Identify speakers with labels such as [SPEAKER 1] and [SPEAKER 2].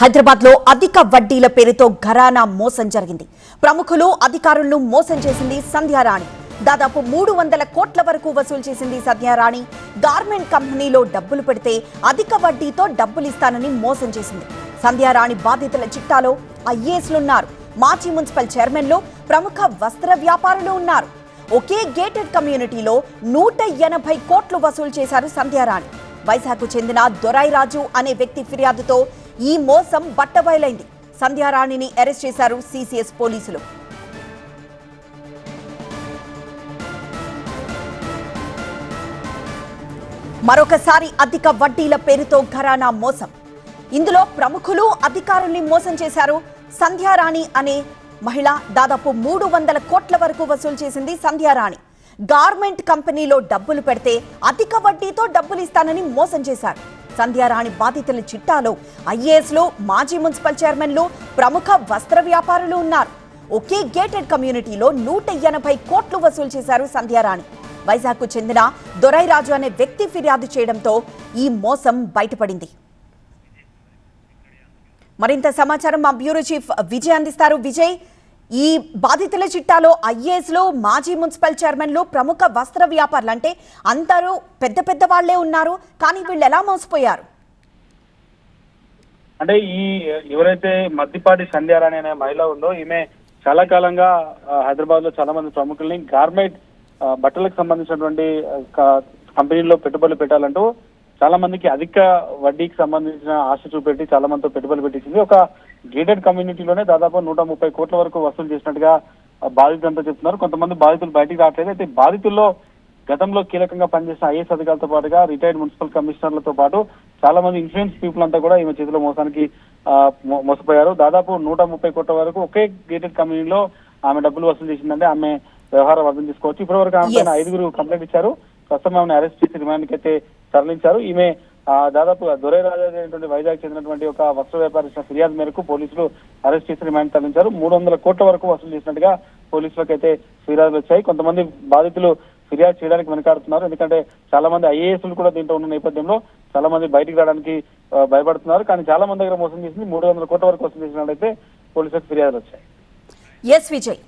[SPEAKER 1] హైదరాబాద్లో అధిక వడ్డీల పేరుతో ఘరానా మోసం జరిగింది. ప్రముఖులు అధికారులను మోసం చేసింది సంధ్యారాణి. దాదాపు మూడు వందల కోట్ల వరకు వసూలు చేసింది సంధ్యారాణి. గార్మెంట్ కంపెనీలో డబ్బులు పెడితే అధిక వడ్డీతో డబ్బులు ఇస్తానని మోసం చేసింది. సంధ్యారాణి బాధితుల చిట్టాలో ఐఏఎస్లున్నారు. మాజీ మున్సిపల్ చైర్మన్లు ప్రముఖ వస్త్ర వ్యాపారులు ఉన్నారు. ఒకే గేటెడ్ కమ్యూనిటీలో నూట ఎనభై కోట్లు వసూలు చేశారు సంధ్యారాణి. వైజాగ్కు చెందిన దొరైరాజు అనే వ్యక్తి ఫిర్యాదుతో ఈ మోసం బట్టబయలైంది. సంధ్యారాణిని అరెస్ట్ చేశారు సిసిఎస్ పోలీసులు. మరొకసారి అధిక వడ్డీల పేరుతో ఘరానా మోసం. ఇందులో ప్రముఖులు అధికారుల్ని మోసం చేశారు సంధ్యారాణి అనే మహిళ దాదాపు మూడు వందల కోట్ల వరకు వసూలు చేసింది సంధ్యారాణి. గార్మెంట్ కంపెనీలో డబ్బులు పెడితే అధిక వడ్డీతో డబ్బులు ఇస్తానని మోసం చేశారు. సంధ్యారాణి బాధితుల చిట్టాలో ఐఏఎస్లు మాజీ మున్సిపల్ చైర్మన్లు ప్రముఖ వస్త్ర వ్యాపారులు ఉన్నారు. ఒకే గేటెడ్ కమ్యూనిటీలో నూట ఎనభై కోట్లు వసూలు చేశారు సంధ్యారాణి. వైజాగ్కు చెందిన దొరైరాజు అనే వ్యక్తి ఫిర్యాదు చేయడంతో ఈ మోసం బయటపడింది. మరింత సమాచారం మా బ్యూరో చీఫ్ విజయ్ అందిస్తారు. విజయ్ ఈ బాధితుల చిట్టాలో ఐఏఎస్లు మాజీ మున్సిపల్ చైర్మన్లు ప్రముఖ వస్త్ర వ్యాపారులు అంటే అందరూ పెద్ద పెద్ద వాళ్ళే ఉన్నారు. కానీ వీళ్ళు ఎలా మోసపోయారు?
[SPEAKER 2] అంటే ఈ ఎవరైతే మద్దిపాటి సంధ్యారాణి అనే మహిళ ఉందో ఈమె చాలా కాలంగా హైదరాబాద్లో చాలా మంది ప్రముఖుల్ని గార్మెంట్ బట్టలకు సంబంధించినటువంటి కంపెనీల్లో పెట్టుబడులు పెట్టాలంటూ చాలా మందికి అధిక వడ్డీకి సంబంధించిన ఆశ చూపెట్టి చాలా మందితో పెట్టుబడులు పెట్టించింది. ఒక గేటెడ్ కమ్యూనిటీలోనే దాదాపు నూట ముప్పై కోట్ల వరకు వసూలు చేసినట్టుగా బాధితులంతా చెప్తున్నారు. కొంతమంది బాధితులు బయటికి రావట్లేదు. అయితే బాధితుల్లో గతంలో కీలకంగా పనిచేసిన ఐఏఎస్ అధికారులతో పాటుగా రిటైర్డ్ మున్సిపల్ కమిషనర్లతో పాటు చాలా మంది ఇన్సూరెన్స్ పీపుల్ అంతా కూడా ఈమె చేతిలో మోసానికి మోసపోయారు. దాదాపు నూట ముప్పై కోట్ల వరకు ఒకే గేటెడ్ కంపెనీలో ఆమె డబ్బులు వసూలు చేసిందంటే ఆమె వ్యవహారం అర్థం చేసుకోవచ్చు. ఇప్పటి వరకు ఆమె. ఐదుగురు కంప్లైంట్ ఇచ్చారు. ప్రస్తుతం ఆమెను అరెస్ట్ చేసి రిమాండ్కి అయితే తరలించారు. ఈమె దాదాపుగా దాదాపు దొరై రాజా అనేటువంటి వైజాగ్ చెందినటువంటి ఒక వస్త్ర వ్యాపారి ఫిర్యాదు మేరకు పోలీసులు అరెస్ట్ చేసి రిమాండ్ తరలించారు. మూడు వందల కోట్ల వరకు వసూలు చేసినట్టుగా పోలీసులకు అయితే ఫిర్యాదులు వచ్చాయి. కొంతమంది బాధితులు ఫిర్యాదు చేయడానికి వెనకాడుతున్నారు. ఎందుకంటే చాలా మంది ఐఏఎస్లు కూడా దీంట్లో ఉన్న నేపథ్యంలో చాలా మంది బయటికి రావడానికి భయపడుతున్నారు. కానీ చాలా మంది దగ్గర మోసం చేసింది మూడు వందల కోట్ల వరకు వసూలు చేసినట్లయితే పోలీసులకు ఫిర్యాదులు వచ్చాయి.
[SPEAKER 1] ఎస్ విజయ్.